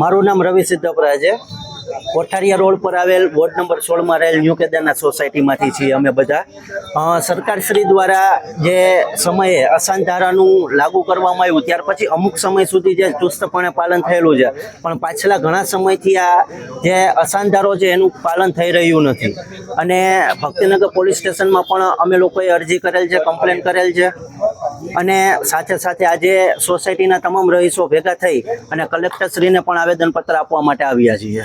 મારું નામ રવિ સિદ્ધપરા છે. કોઠારિયા રોડ પર આવેલ વોર્ડ નંબર સોળમાં રહેલ ન્યૂ કેદારનાથ સોસાયટીમાંથી છીએ અમે બધા. સરકારશ્રી દ્વારા જે સમયે અસાન ધારાનું લાગુ કરવામાં આવ્યું, ત્યાર પછી અમુક સમય સુધી જે ચુસ્તપણે પાલન થયેલું છે. પણ પાછલા ઘણા સમયથી આ જે અસાન ધારો છે, એનું પાલન થઈ રહ્યું નથી. અને ભક્તિનગર પોલીસ સ્ટેશનમાં પણ અમે લોકોએ અરજી કરેલ છે, કમ્પ્લેન કરેલ છે. અને સાથે સાથે આજે સોસાયટીના તમામ રહીશો ભેગા થઈ અને કલેક્ટરશ્રીને પણ આવેદનપત્ર આપવા માટે આવ્યા છીએ.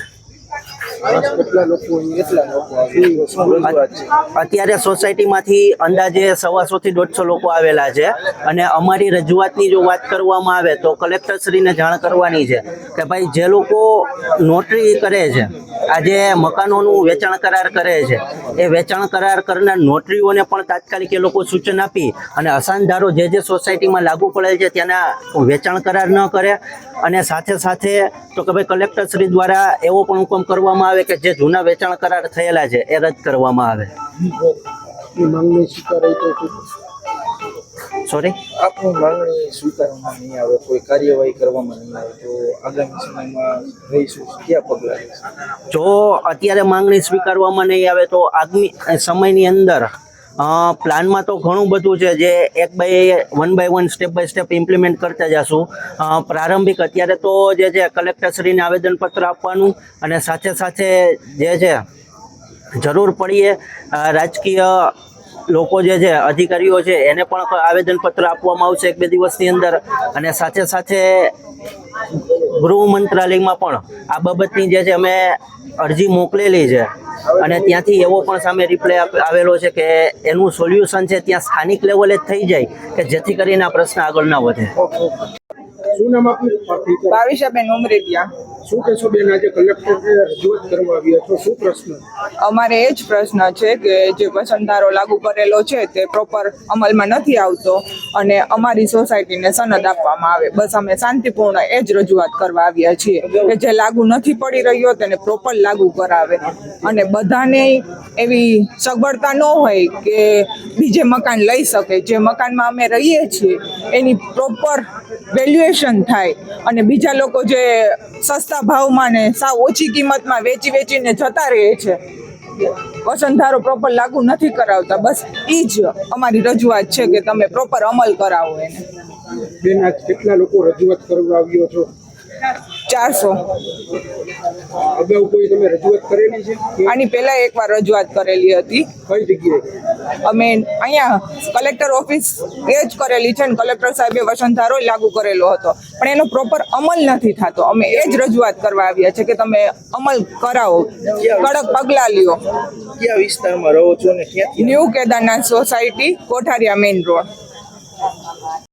અત્યારે સોસાયટીમાંથી અંદાજે સવાસો થી દોઢસો લોકો આવેલા છે. અને અમારી રજૂઆતની જો વાત કરવામાં આવે તો કલેક્ટરશ્રીને જાણ કરવાની છે કે ભાઈ જે લોકો નોટરી કરે છે આજે મકાનોનું વેચાણ કરાર કરે છે એ વેચાણ કરાર કરનાર નોટરીઓને પણ તાત્કાલિક એ લોકો સૂચન આપી અને અસાનધારો જે જે સોસાયટીમાં લાગુ પડેલ છે તેના વેચાણ કરાર ન કરે. અને સાથે સાથે તો કે ભાઈ કલેક્ટરશ્રી દ્વારા એવો પણ હુકમ કરવામાં આવે કે જે જૂના વેચાણ કરાર થયેલા છે એ રદ કરવામાં આવે. સોરી આપની માંગણી સ્વીકારવામાં નહીં આવે કોઈ કાર્યવાહી કરવામાં નહીં આવે તો આગામી સમયમાં રહીશું. ક્યાં પગલાં જો અત્યારે માંગણી સ્વીકારવામાં નહીં આવે તો આગામી સમયની અંદર પ્લાનમાં તો ઘણું બધું છે જે એક by one by one step by step implement કરતા જશું. પ્રારંભિક અત્યારે તો જે છે, કલેક્ટરશ્રીને આવેદનપત્ર આપવાનું અને સાથે સાથે જે છે, જરૂર પડીએ રાજકીય લોકો જે છે, અધિકારીઓ છે, એને પણ આવેદનપત્ર આપવામાં આવશે એક બે દિવસની અંદર. અને સાથે સાથે ગૃહ મંત્રાલયમાં પણ આ બાબતની જે છે, અમે અરજી મોકલેલી છે. અને ત્યાંથી એવો પણ સામે રિપ્લાય આવેલો છે કે એનું સોલ્યુશન છે ત્યાં સ્થાનિક લેવલે જ થઈ જાય કે જેથી કરીને આ પ્રશ્ન આગળ ના વધે. શું નામ આપનું? ભાવિશાબેન ઉમરેટિયા શું કહેશો બેન, આજે કલેક્ટરને રજૂઆત કરવા આવ્યા છો? શું પ્રશ્ન? અમારે એ જ પ્રશ્ન છે કે જે વસંતારો લાગુ કરેલો છે તે પ્રોપર અમલમાં નથી આવતો અને અમારી સોસાયટીને સનદ આપવામાં આવે. બસ અમે શાંતિપૂર્ણ એ જ રજૂઆત કરવા આવ્યા છીએ કે જે લાગુ નથી પડી રહ્યો તેને પ્રોપર લાગુ કરાવે. અને બધાને એવી સગવડતા ન હોય કે બીજે મકાન લઈ શકે. જે મકાનમાં અમે રહીએ છીએ, એની પ્રોપર વેલ્યુએશન થાય. અને બીજા લોકો જે સસ્તા ભાવમાં ને સાવ ઓછી કિંમતમાં વેચી વેચીને જતા રહે છે. વસંતધારો પ્રોપર લાગુ નથી કરાવતા. બસ એ જ અમારી રજૂઆત છે કે તમે પ્રોપર અમલ કરાવો એને. બેન, આજ કેટલા લોકો રજૂઆત કરવા આવ્યો છો? ચારસો. અગાઉ કોઈ તમે રજૂઆત કરેલી છે? આની પહેલા એકવાર રજૂઆત કરેલી હતી. કઈ જગ્યાએ? અમે અહીંયા કલેક્ટર ઓફિસ એ જ કરેલી છે ને કલેક્ટર સાહેબે વસંતધારો લાગુ કરેલો હતો. પણ એનો પ્રોપર અમલ નથી થતો. અમે એ જ રજૂઆત કરવા આવ્યા છે કે તમે અમલ કરાવો. કડક પગલાં લ્યો. કયા વિસ્તારમાં રહો છો ને new Kedarnath society Kothariya main road.